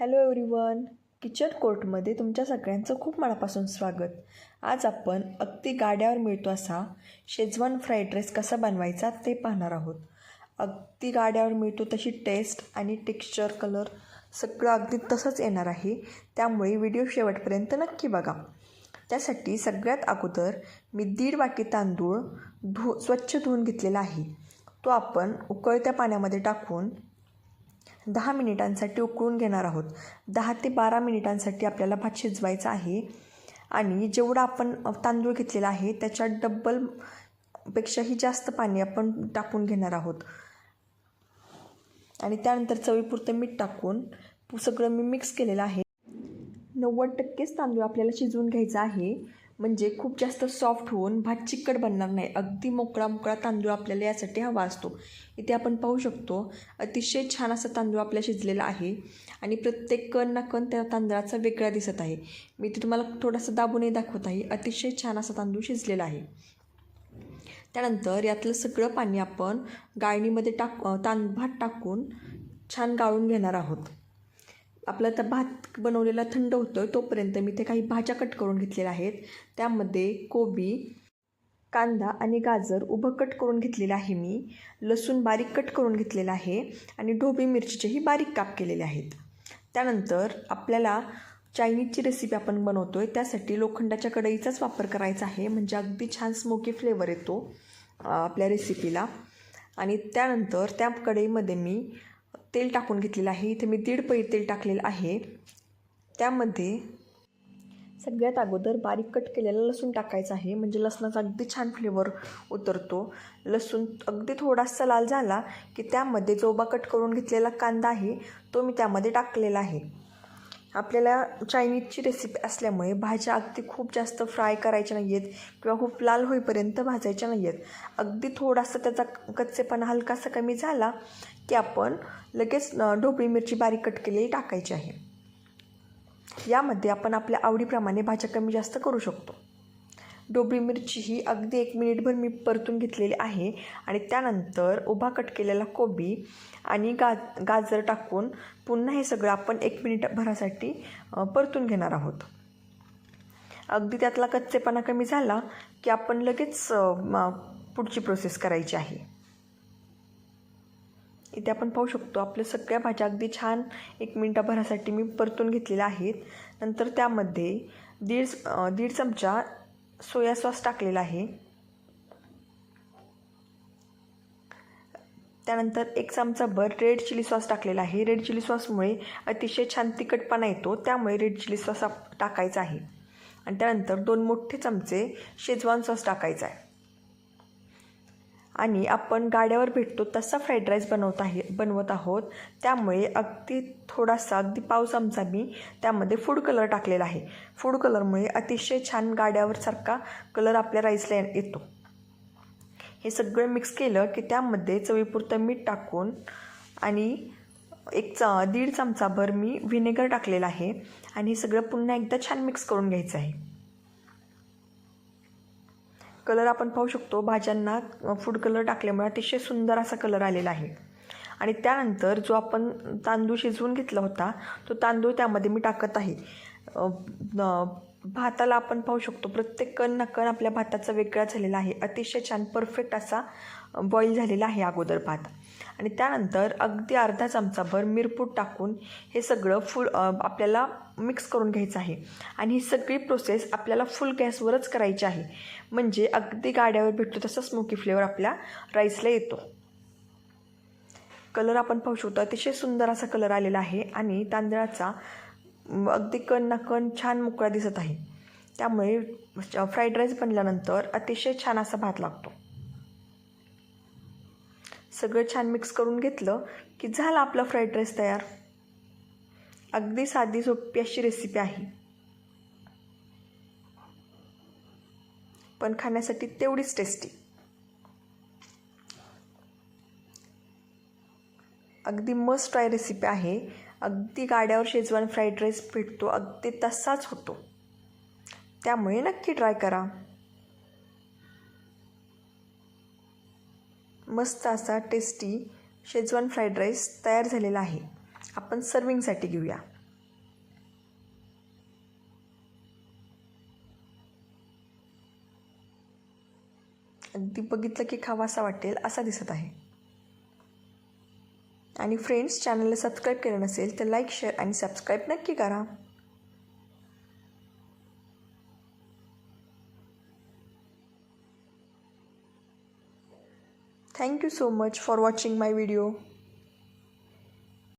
Hello everyone kitchen कोर्टमध्ये तुमच्या सगळ्यांचं खूप मनापासून स्वागत. आज आपण अगदी गाड्यावर मिळतो असा शेजवान फ्राईड राईस कसा बनवायचा ते पाहणार आहोत. अगदी गाड्यावर मिळतो तशी टेस्ट आणि टेक्स्चर कलर सगळं अगदी तसंच येणार आहे. त्यामुळे व्हिडिओ शेवटपर्यंत नक्की बघा. त्यासाठी सगळ्यात अगोदर मी दीड वाटी तांदूळ धु स्वच्छ धुवून घेतलेला आहे. तो आपण उकळत्या पाण्यामध्ये टाकून दहा मिनिटांसाठी उकळून घेणार आहोत. दहा ते बारा मिनिटांसाठी आपल्याला भात शिजवायचा आहे. आणि जेवढा आपण तांदूळ घेतलेला आहे त्याच्या डब्बल पेक्षाही जास्त पाणी आपण टाकून घेणार आहोत. आणि त्यानंतर चवीपुरतं मीठ टाकून सगळं मी मिक्स केलेलं आहे. नव्वद टक्केच तांदूळ आपल्याला शिजवून घ्यायचा आहे. म्हणजे खूप जास्त सॉफ्ट होऊन भात चिकट बनणार नाही. अगदी मोकळा मोकळा तांदूळ आपल्याला यासाठी हवा असतो. इथे आपण पाहू शकतो अतिशय छान असा तांदूळ आपल्या शिजलेला आहे आणि प्रत्येक कण ना कण त्या तांदळाचा वेगळा दिसत आहे. मी ते तुम्हाला थोडासा दाबूनही दाखवत आहे. अतिशय छान असा तांदूळ शिजलेला आहे. त्यानंतर यातलं सगळं पाणी आपण गाळणीमध्ये टाक तां भात टाकून छान गाळून घेणार आहोत. आपला तर भात बनवलेला थंड होतो आहे तोपर्यंत मी ते काही भाज्या कट करून घेतलेल्या आहेत. त्यामध्ये कोबी कांदा आणि गाजर उभं कट करून घेतलेलं आहे मी. लसूण बारीक कट करून घेतलेला आहे आणि ढोबळी मिरचीचेही बारीक काप केलेले आहेत. त्यानंतर आपल्याला चायनीजची रेसिपी आपण बनवतो आहे त्यासाठी लोखंडाच्या कढईचाच वापर करायचा आहे म्हणजे अगदी छान स्मोकी फ्लेवर येतो आपल्या रेसिपीला आणि त्यानंतर त्या कढईमध्ये मी तेल टाकून घेतलेलं आहे. इथे मी दीड पै तेल टाकलेलं आहे. त्यामध्ये सगळ्यात अगोदर बारीक कट केलेला लसूण टाकायचा आहे. म्हणजे लसणाचा अगदी छान फ्लेवर उतरतो. लसूण अगदी थोडासा लाल झाला की त्यामध्ये जोबा कट करून घेतलेला कांदा आहे तो मी त्यामध्ये टाकलेला आहे. आपल्याला चायनीजची रेसिपी असल्यामुळे भाज्या अगदी खूप जास्त फ्राय करायच्या नाही आहेत किंवा खूप लाल होईपर्यंत भाजायच्या नाही आहेत अगदी थोडासा त्याचा कच्चेपणा हलकासा कमी झाला की आपण लगेच ढोबळी मिरची बारीक कट केलेली टाकायची आहे. यामध्ये आपण आपल्या आवडीप्रमाणे भाज्या कमी जास्त करू शकतो. ढोबळी मिरची ही अगदी एक मिनिटभर मी परतून घेतलेली आहे आणि त्यानंतर उभा कट केलेला कोबी आणि गा गाजर टाकून पुन्हा हे सगळं आपण एक मिनिटभरासाठी परतून घेणार आहोत. अगदी त्यातला कच्चेपणा कमी झाला की आपण लगेच पुढची प्रोसेस करायची आहे. इथे आपण पाहू शकतो आपल्या सगळ्या भाज्या अगदी छान एक मिनटाभरासाठी मी परतून घेतलेल्या आहेत. नंतर त्यामध्ये दीड दीड चमचा सोया सॉस टाकलेला आहे. त्यानंतर एक चमचाभर रेड चिली सॉस टाकलेला आहे. रेड चिली सॉसमुळे अतिशय छान तिखटपणा येतो त्यामुळे रेड चिली सॉस टाकायचा आहे. आणि त्यानंतर दोन मोठे चमचे शेजवान सॉस टाकायचा आहे. आणि आपण गाड्यावर भेटतो तसा फ्राईड राईस बनवत आहे बनवत आहोत. त्यामुळे अगदी थोडासा अगदी पाव चमचा मी त्यामध्ये फूड कलर टाकलेला आहे. फूड कलरमुळे अतिशय छान गाड्यावरसारखा कलर आपल्या राईसला येतो. हे सगळं मिक्स केलं की त्यामध्ये चवीपुरतं मीठ टाकून आणि एक च दीड चमचाभर मी व्हिनेगर टाकलेला आहे. आणि हे सगळं पुन्हा एकदा छान मिक्स करून घ्यायचं आहे. कलर आपण पाहू शकतो. भाज्यांना फूड कलर टाकल्यामुळे अतिशय सुंदर असा कलर आलेला आहे. आणि त्यानंतर जो आपण तांदूळ शिजवून घेतला होता तो तांदूळ त्यामध्ये मी टाकत आहे. भाताला आपण पाहू शकतो. प्रत्येक कण ना कण आपल्या भाताचा वेगळा झालेला आहे. अतिशय छान परफेक्ट असा बॉईल झालेला आहे अगोदर भात. आणि त्यानंतर अगदी अर्धा चमचाभर मिरपूड टाकून हे सगळं फुल आपल्याला मिक्स करून घ्यायचं आहे. आणि ही सगळी प्रोसेस आपल्याला फुल गॅसवरच करायची आहे. म्हणजे अगदी गाड्यावर भेटतो तसा स्मोकी फ्लेवर आपल्या राईसला येतो. कलर आपण पाहू शकतो. अतिशय सुंदर असा कलर आलेला आहे आणि तांदळाचा अगदी कण ना कण छान मोकळा दिसत आहे. त्यामुळे फ्राईड राईस बनल्यानंतर अतिशय छान असा भात लागतो. सगळं छान मिक्स करून घेतलं की झाला आपला फ्राईड राईस तयार. अगदी साधी सोपी अशी रेसिपी आहे. पण खाण्यासाठी तेवढीच टेस्टी अगदी मस्ट ट्राय रेसिपी आहे. अगदी गाड्यावर शेजवान फ्राईड राईस भेटतो अगदी तसाच होतो. त्यामुळे नक्की ट्राय करा. मस्त असा टेस्टी शेजवान फ्राईड राईस तयार झालेला आहे. आपण सर्विंगसाठी घेऊया. अगदी बघितलं की खावासा वाटेल असा दिसत आहे. आणि फ्रेंड्स चॅनलला सबस्क्राईब केलं नसेल तर लाईक शेअर आणि सबस्क्राईब नक्की करा. Thank you so much for watching my video